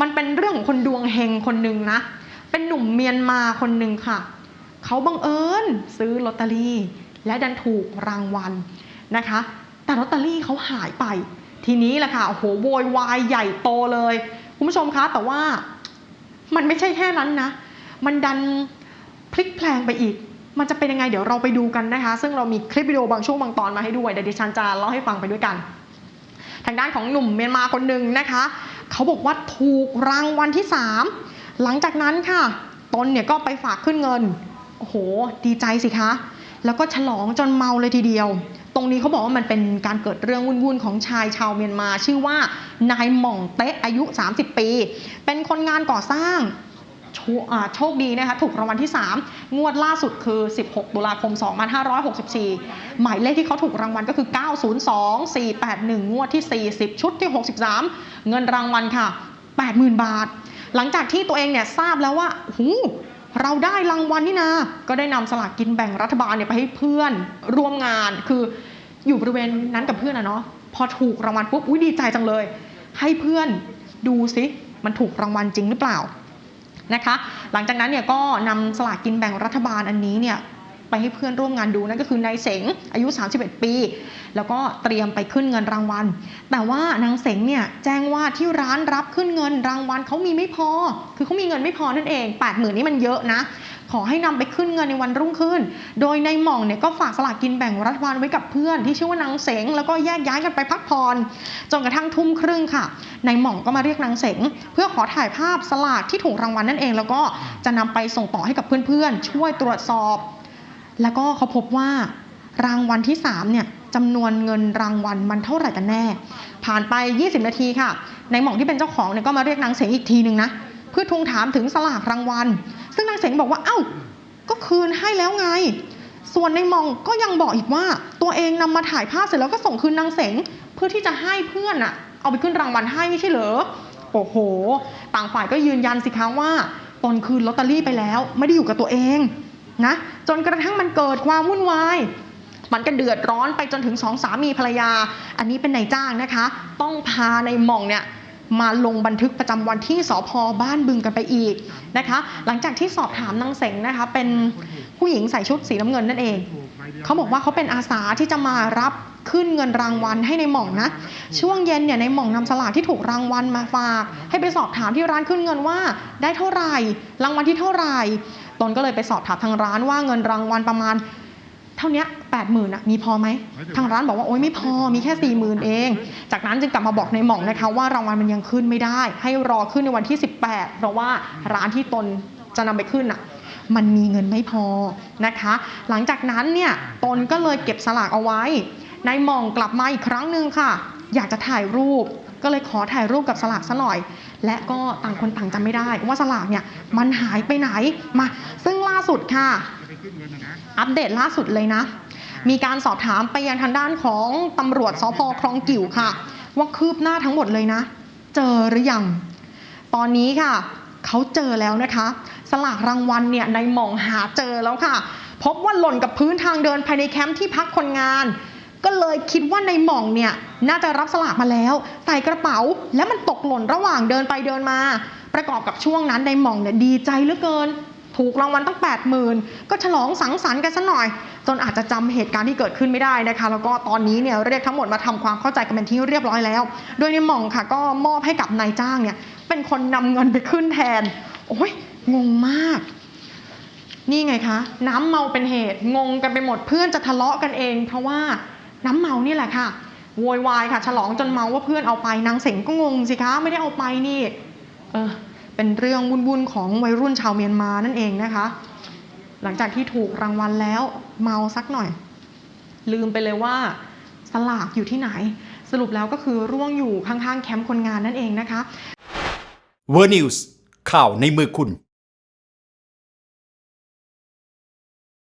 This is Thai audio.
มันเป็นเรื่องของคนดวงเฮงคนหนึ่งนะ เป็นหนุ่มเมียนมาคนหนึ่งค่ะ เขาบังเอิญซื้อลอตเตอรี่ และดันถูกรางวัลนะคะ แต่ลอตเตอรี่เขาหายไป ทีนี้แหละค่ะ โอ้โห โวยวายใหญ่โตเลย คุณผู้ชมคะ แต่ว่ามันไม่ใช่แค่นั้นนะ มันดันพลิกแพลงไปอีก มันจะเป็นยังไงเดี๋ยวเราไปดูกันนะคะ ซึ่งเรามีคลิปวิดีโอบางช่วงบางตอนมาให้ด้วยเดี๋ยวดิฉันจะเล่าให้ฟังไปด้วยกัน ทางด้านของหนุ่มเมียนมาคนหนึ่งนะคะ เขาบอกว่าถูกรางวัลที่ 3 หลังจากนั้นค่ะ ตนเนี่ยก็ไปฝากขึ้นเงิน โอ้โห ดีใจสิคะ แล้วก็ฉลองจนเมาเลยทีเดียว ตรงนี้เขาบอกว่ามันเป็นการเกิดเรื่องวุ่นๆของชายชาวเมียนมา ชื่อว่านายหม่องเต๊ะอายุ 30 ปี เป็นคนงานก่อสร้าง โชโชคดีนะคะถูกรางวัลที่ 3 งวดล่าสุดคือ 16 ตุลาคม 2564 หมายเลขที่เขาถูกรางวัลก็คือ 902 481 งวดที่ 40 ชุดที่ 63 เงินรางวัลค่ะ 80,000 บาท หลังจากที่ตัวเองเนี่ยทราบแล้วว่าหูเราได้รางวัลนี่นา ก็ได้นำสลากกินแบ่งรัฐบาลเนี่ยไปให้เพื่อนร่วมงานคืออยู่บริเวณนั้นกับเพื่อนอะเนาะพอถูกรางวัลปุ๊บอุ้ยดีใจจังเลย ให้เพื่อนดูซิมันถูกรางวัลจริงหรือเปล่า นะคะ หลังจากนั้นเนี่ยก็นำสลากกินแบ่งรัฐบาลอันนี้เนี่ย ไปให้เพื่อนร่วมงานดูนั่นก็คือนายเสงอายุ 31 ปี แล้วก็เตรียมไปขึ้นเงินรางวัล แต่ว่านางเสงเนี่ยแจ้งว่าที่ร้านรับขึ้นเงินรางวัลเขามีไม่พอ คือเขามีเงินไม่พอนั่นเอง 8 0,000นี่มันเยอะนะ ขอให้นำไปขึ้นเงินในวันรุ่งขึ้น โดยในหม่องเนี่ยก็ฝากสลากกินแบ่งรัฐบาลไว้กับเพื่อนที่ชื่อว่านางเสงแล้วก็แยกย้ายกันไปพักผ่อนจนกระทั่งทุ่มครึ่งค่ะนายหม่องก็มาเรียกนางเสงเพื่อขอถ่ายภาพสลากที่ถูกรางวัลนั่นเอง แล้วก็จะนำไปส่งต่อให้กับเพื่อนๆ ช่วยตรวจสอบ แล้วก็เขาพบว่ารางวัลที่3เนี่ยจำนวนเงินรางวัลมันเท่าไหร่กันแน่ ผ่านไป 20 นาทีค่ะนายหม่องที่เป็นเจ้าของเนี่ยก็มาเรียกนางเสงอีกทีหนึ่งนะเพื่อทวงถามถึงสลากรางวัล ซึ่งนางเสงบอกว่าเอ้าก็คืนให้แล้วไง ส่วนในหมองก็ยังบอกอีกว่าตัวเองนำมาถ่ายภาพเสร็จแล้วก็ส่งคืนนางเสงเพื่อที่จะให้เพื่อนอะเอาไปขึ้นรางวัลให้ไม่ใช่เหรอโอ้โห ต่างฝ่ายก็ยืนยันสิคะว่าตนคืนลอตเตอรี่ไปแล้ว ไม่ได้อยู่กับตัวเอง นะจนกระทั่งมันเกิดความวุ่นวายมันก็เดือดร้อนไปจนถึงสองสามีภรรยา อันนี้เป็นนายจ้างนะคะ ต้องพาในหม่องเนี่ยมาลงบันทึกประจำวันที่สพบ้านบึงกันไปอีกนะคะ หลังจากที่สอบถามนางเสงนะคะ เป็นผู้หญิงใส่ชุดสีน้ำเงินนั่นเอง เขาบอกว่าเขาเป็นอาสาที่จะมารับขึ้นเงินรางวัลให้ในหม่องนะ ช่วงเย็นเนี่ยในหม่องนำสลากที่ถูกรางวัลมาฝาก ให้ไปสอบถามที่ร้านขึ้นเงินว่า ได้เท่าไหร่ รางวัลที่เท่าไหร่ ตนก็เลยไปสอบถามทางร้านว่าเงินรางวัลประมาณ เท่าเนี้แปดหมื่นอะมีพอไหมทางร้านบอกว่าโอ๊ยไม่พอมีแค่สี่หมื่นเอง จากนั้นจึงกลับมาบอกในหม่องนะคะว่ารางวัลมันยังขึ้นไม่ได้ ให้รอขึ้นในวันที่ 18 เพราะว่าร้านที่ตนจะนำไปขึ้นอะมันมีเงินไม่พอนะคะ หลังจากนั้นเนี่ยตนก็เลยเก็บสลากเอาไว้นายหม่องกลับมาอีกครั้งหนึ่งค่ะ อยากจะถ่ายรูป ก็เลยขอถ่ายรูปกับสลากซะหน่อย และก็ต่างคนต่างจำไม่ได้ว่าสลากเนี่ยมันหายไปไหนมา ซึ่งล่าสุดค่ะ อัปเดตล่าสุดเลยนะ มีการสอบถามไปยังทางด้านของตำรวจสพคลองกิ่วค่ะ ว่าคืบหน้าทั้งหมดเลยนะ เจอหรือยัง ตอนนี้ค่ะเขาเจอแล้วนะคะ สลากรางวัลเนี่ยในหม่องหาเจอแล้วค่ะ พบว่าหล่นกับพื้นทางเดินภายในแคมป์ที่พักคนงาน ก็เลยคิดว่าในหม่องเนี่ยน่าจะรับสลากมาแล้วใส่กระเป๋าแล้วมันตกหล่นระหว่างเดินไปเดินมา ประกอบกับช่วงนั้นในหม่องเนี่ยดีใจเหลือเกิน ถูกรางวัลตั้ง 8 0,000 ก็ฉลองสังสรรค์กันซะหน่อย จนอาจจะจำเหตุการณ์ที่เกิดขึ้นไม่ได้นะคะ แล้วก็ตอนนี้เนี่ยเรียกทั้งหมดมาทำความเข้าใจกันเป็นที่เรียบร้อยแล้ว โดยในหม่องค่ะ ก็มอบให้กับนายจ้างเนี่ยเป็นคนนำเงินไปขึ้นแทน โอ้ยงงมากนี่ไงคะ น้ำเมาเป็นเหตุงงกันไปหมดเพื่อนจะทะเลาะกันเอง เพราะว่า น้ำเมานี่แหละค่ะโวยวายค่ะ ฉลองจนเมาว่าเพื่อนเอาไปนางเสงก็งงสิคะไม่ได้เอาไปนี่เออเป็นเรื่องวุ่นๆของวัยรุ่นชาวเมียนมานั่นเองนะคะ หลังจากที่ถูกรางวัลแล้วเมาสักหน่อย ลืมไปเลยว่าสลากอยู่ที่ไหน สรุปแล้วก็คือร่วงอยู่ข้างๆ แคมป์คนงานนั่นเองนะคะเวอร์นิวส์ข่าวในมือคุณ